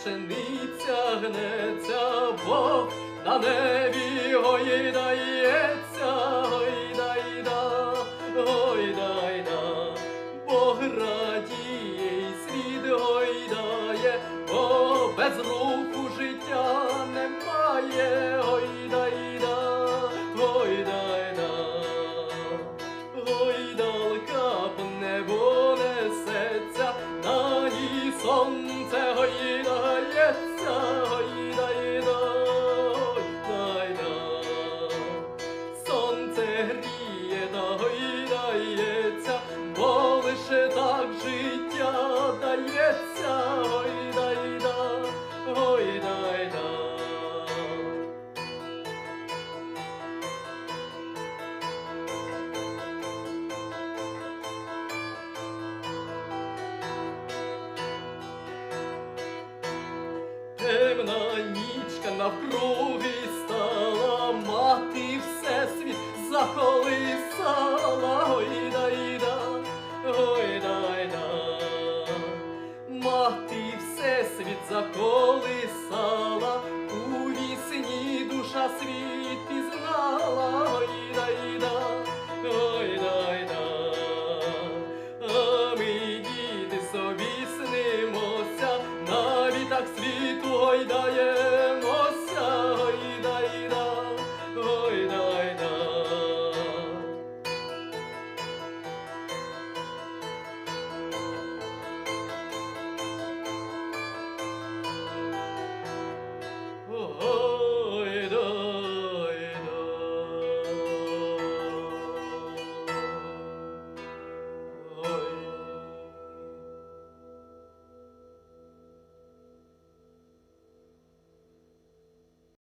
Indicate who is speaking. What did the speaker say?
Speaker 1: пшениця гнеться, Бог на небі гойдається, гойдайда, гойдайда, Бог радіє, і світ гойдає, бо без руху життя немає, сонце гоїдається, гоїдає гойдайда. Сонце гріє та гойдається, бо лише так життя дається, нічка навкруги стала, мати всесвіт заколисала, гойдайда, гойдайда. Мати всесвіт заколисала, у вісні душа світ пізнала, гойдайда, гойдайда. А ми діти собі снимося, навіть так світу гойдає,